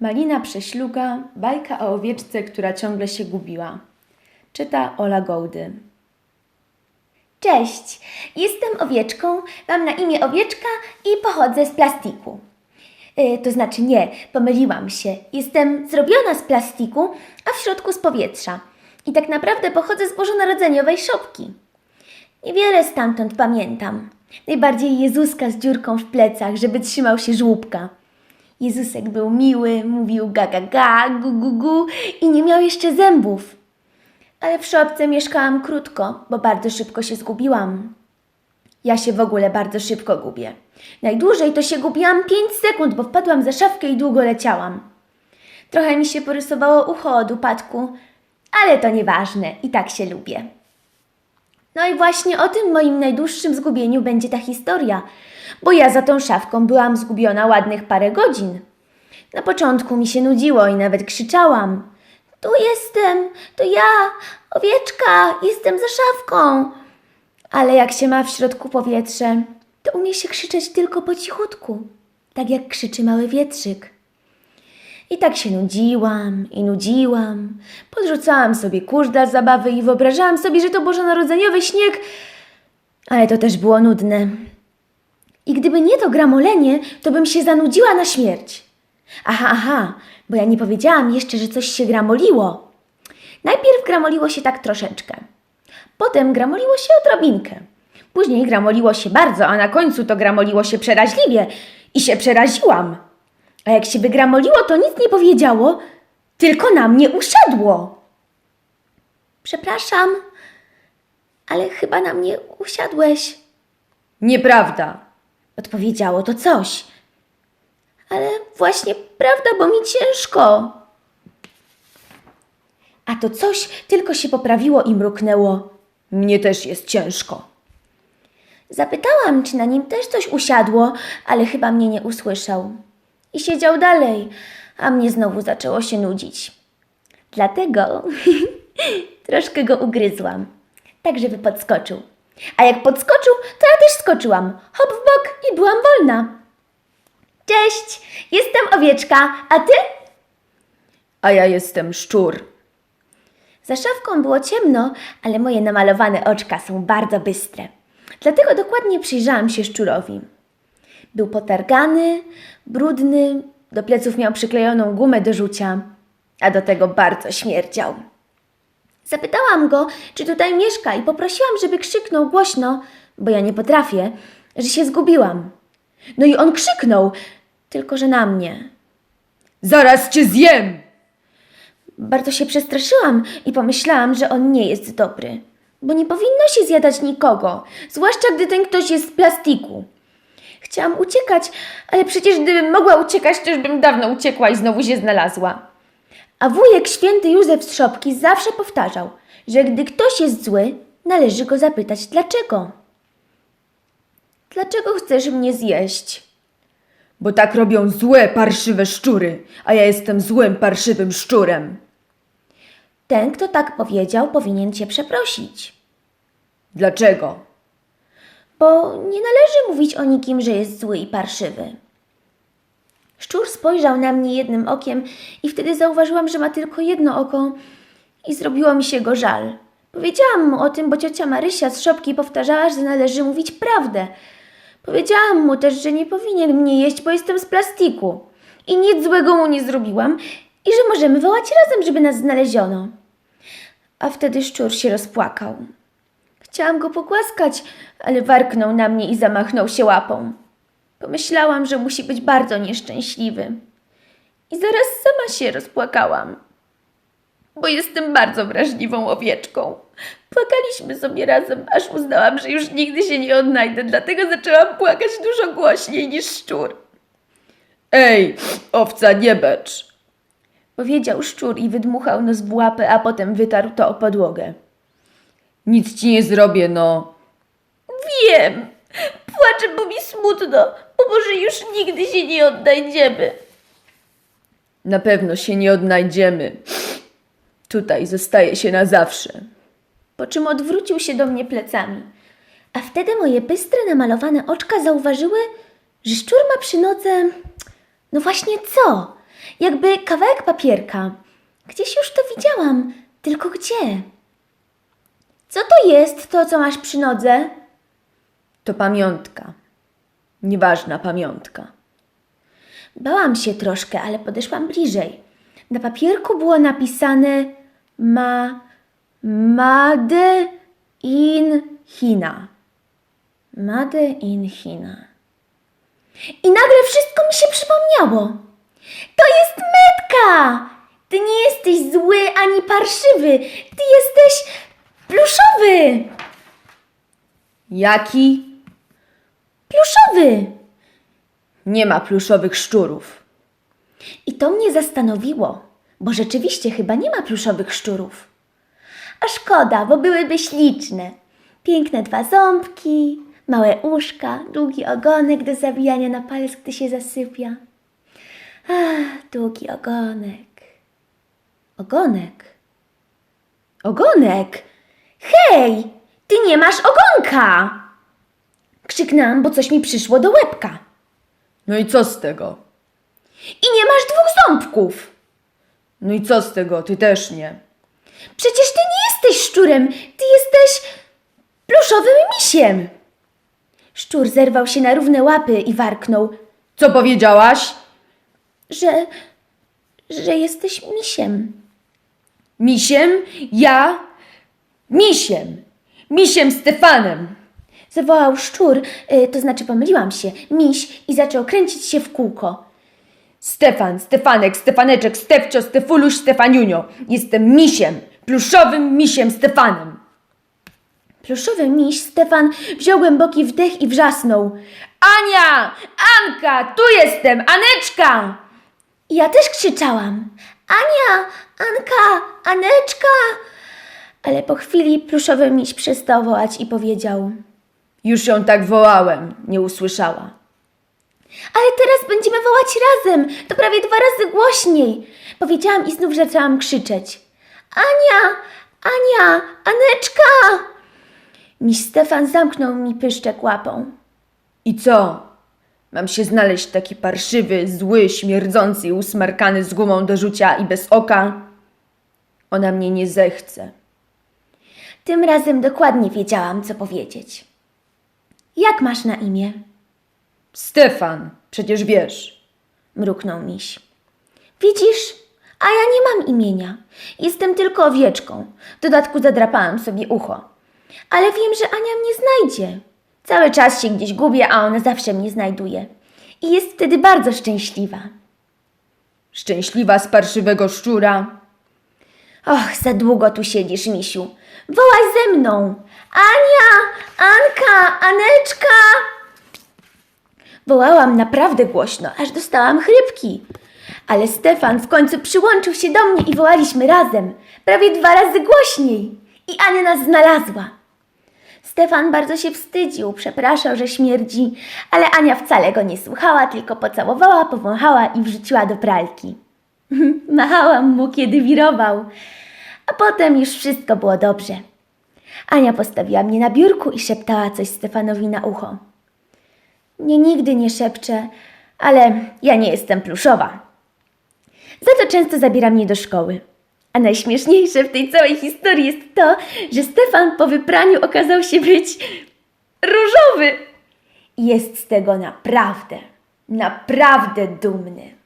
Malina Prześluga, bajka o owieczce, która ciągle się gubiła. Czyta Ola Gołdy. Cześć, jestem owieczką, mam na imię owieczka i pochodzę z plastiku. Yy, to znaczy nie, pomyliłam się. Jestem zrobiona z plastiku, a w środku z powietrza. I tak naprawdę pochodzę z bożonarodzeniowej szopki. Niewiele stamtąd pamiętam. Najbardziej Jezuska z dziurką w plecach, żeby trzymał się żłóbka. Jezusek był miły, mówił ga ga ga, gu gu gu i nie miał jeszcze zębów. Ale w szopce mieszkałam krótko, bo bardzo szybko się zgubiłam. Ja się w ogóle bardzo szybko gubię. Najdłużej to się gubiłam 5 sekund, bo wpadłam za szafkę i długo leciałam. Trochę mi się porysowało ucho od upadku, ale to nieważne, i tak się lubię. No i właśnie o tym moim najdłuższym zgubieniu będzie ta historia, bo ja za tą szafką byłam zgubiona ładnych parę godzin. Na początku mi się nudziło i nawet krzyczałam. Tu jestem, to ja, owieczka, jestem za szafką. Ale jak się ma w środku powietrze, to umie się krzyczeć tylko po cichutku, tak jak krzyczy mały wietrzyk. I tak się nudziłam i nudziłam. Podrzucałam sobie kurz dla zabawy i wyobrażałam sobie, że to bożonarodzeniowy śnieg, ale to też było nudne. I gdyby nie to gramolenie, to bym się zanudziła na śmierć. Aha, aha, bo ja nie powiedziałam jeszcze, że coś się gramoliło. Najpierw gramoliło się tak troszeczkę. Potem gramoliło się odrobinkę. Później gramoliło się bardzo, a na końcu to gramoliło się przeraźliwie i się przeraziłam. A jak się wygramoliło, to nic nie powiedziało, tylko na mnie usiadło. Przepraszam, ale chyba na mnie usiadłeś, Nieprawda. odpowiedziało to coś. Ale właśnie prawda, bo mi ciężko. A to coś tylko się poprawiło i mruknęło. Mnie też jest ciężko. Zapytałam, czy na nim też coś usiadło, ale chyba mnie nie usłyszał. I siedział dalej, a mnie znowu zaczęło się nudzić. Dlatego troszkę go ugryzłam, tak żeby podskoczył. A jak podskoczył, to ja też skoczyłam. Hop w bok i byłam wolna. Cześć, jestem owieczka, a ty? A ja jestem szczur. Za szafką było ciemno, ale moje namalowane oczka są bardzo bystre. Dlatego dokładnie przyjrzałam się szczurowi. Był potargany, brudny, do pleców miał przyklejoną gumę do rzucia, a do tego bardzo śmierdział. Zapytałam go, czy tutaj mieszka i poprosiłam, żeby krzyknął głośno, bo ja nie potrafię, że się zgubiłam. No i on krzyknął, tylko że na mnie. Zaraz cię zjem! Bardzo się przestraszyłam i pomyślałam, że on nie jest dobry, bo nie powinno się zjadać nikogo, zwłaszcza gdy ten ktoś jest z plastiku. Chciałam uciekać, ale przecież gdybym mogła uciekać, to już bym dawno uciekła i znowu się znalazła. A wujek święty Józef z Szopki zawsze powtarzał, że gdy ktoś jest zły, należy go zapytać dlaczego. Dlaczego chcesz mnie zjeść? Bo tak robią złe, parszywe szczury, a ja jestem złym, parszywym szczurem. Ten, kto tak powiedział, powinien cię przeprosić. Dlaczego? Bo nie należy mówić o nikim, że jest zły i parszywy. Szczur spojrzał na mnie jednym okiem i wtedy zauważyłam, że ma tylko jedno oko i zrobiło mi się go żal. Powiedziałam mu o tym, bo ciocia Marysia z szopki powtarzała, że należy mówić prawdę. Powiedziałam mu też, że nie powinien mnie jeść, bo jestem z plastiku i nic złego mu nie zrobiłam i że możemy wołać razem, żeby nas znaleziono. A wtedy szczur się rozpłakał. Chciałam go pogłaskać, ale warknął na mnie i zamachnął się łapą. Pomyślałam, że musi być bardzo nieszczęśliwy. I zaraz sama się rozpłakałam, bo jestem bardzo wrażliwą owieczką. Płakaliśmy sobie razem, aż uznałam, że już nigdy się nie odnajdę, dlatego zaczęłam płakać dużo głośniej niż szczur. Ej, owca, nie becz! Powiedział szczur i wydmuchał nos w łapę, a potem wytarł to o podłogę. Nic ci nie zrobię, no. Wiem, płaczę, bo mi smutno, bo może już nigdy się nie odnajdziemy. Na pewno się nie odnajdziemy. Tutaj zostaje się na zawsze. po czym odwrócił się do mnie plecami. A wtedy moje bystre, namalowane oczka zauważyły, że szczur ma przy nodze. No właśnie co? Jakby kawałek papierka. Gdzieś już to widziałam, tylko gdzie? Co to jest, to co masz przy nodze? To pamiątka. Nieważna pamiątka. Bałam się troszkę, ale podeszłam bliżej. Na papierku było napisane ma Made in China. Made in China. I nagle wszystko mi się przypomniało. To jest metka! Ty nie jesteś zły ani parszywy. Ty jesteś pluszowy. Jaki? Pluszowy. Nie ma pluszowych szczurów. I to mnie zastanowiło, bo rzeczywiście chyba nie ma pluszowych szczurów. A szkoda, bo byłyby śliczne. Piękne dwa ząbki, małe uszka, długi ogonek do zawijania na palec, gdy się zasypia. Ach, długi ogonek. Ogonek? Ogonek? Hej, ty nie masz ogonka! Krzyknęłam, bo coś mi przyszło do łebka. No i co z tego? I nie masz dwóch ząbków! No i co z tego? Ty też nie. Przecież ty nie jesteś szczurem, ty jesteś pluszowym misiem. Szczur zerwał się na równe łapy i warknął, Co powiedziałaś? że, że jesteś misiem. Misiem? Ja? Misiem! Misiem Stefanem! Zawołał szczur, y, to znaczy pomyliłam się, miś i zaczął kręcić się w kółko. Stefan, Stefanek, Stefaneczek, Stefcio, Stefuluś, Stefaniunio. Jestem misiem, pluszowym misiem Stefanem. Pluszowy miś Stefan wziął głęboki wdech i wrzasnął. Ania! Anka! Tu jestem! Aneczka! I ja też krzyczałam. Ania, Anka, Aneczka! Ale po chwili pluszowy miś przestał wołać i powiedział... Już ją tak wołałem, nie usłyszała. Ale teraz będziemy wołać razem. To prawie dwa razy głośniej. Powiedziałam i znów zaczęłam krzyczeć. Ania! Ania! Aneczka! Miś Stefan zamknął mi pyszczek łapą. I co? Mam się znaleźć taki parszywy, zły, śmierdzący i usmarkany z gumą do rzucia i bez oka? Ona mnie nie zechce. Tym razem dokładnie wiedziałam, co powiedzieć. Jak masz na imię? Stefan, przecież wiesz. Mruknął miś. Widzisz? A ja nie mam imienia. Jestem tylko owieczką. W dodatku zadrapałam sobie ucho. Ale wiem, że Ania mnie znajdzie. Cały czas się gdzieś gubię, a ona zawsze mnie znajduje. I jest wtedy bardzo szczęśliwa. Szczęśliwa z parszywego szczura. Och, za długo tu siedzisz, misiu. Wołaj ze mną. Ania, Anka, Aneczka. Wołałam naprawdę głośno, aż dostałam chrypki. Ale Stefan w końcu przyłączył się do mnie i wołaliśmy razem, prawie dwa razy głośniej. I Ania nas znalazła. Stefan bardzo się wstydził, przepraszał, że śmierdzi, ale Ania wcale go nie słuchała, tylko pocałowała, powąchała i wrzuciła do pralki. Machałam mu, kiedy wirował, a potem już wszystko było dobrze. Ania postawiła mnie na biurku i szeptała coś Stefanowi na ucho. Nie nigdy nie szepczę, ale ja nie jestem pluszowa. Za to często zabiera mnie do szkoły. A najśmieszniejsze w tej całej historii jest to, że Stefan po wypraniu okazał się być różowy. Jest z tego naprawdę, naprawdę dumny.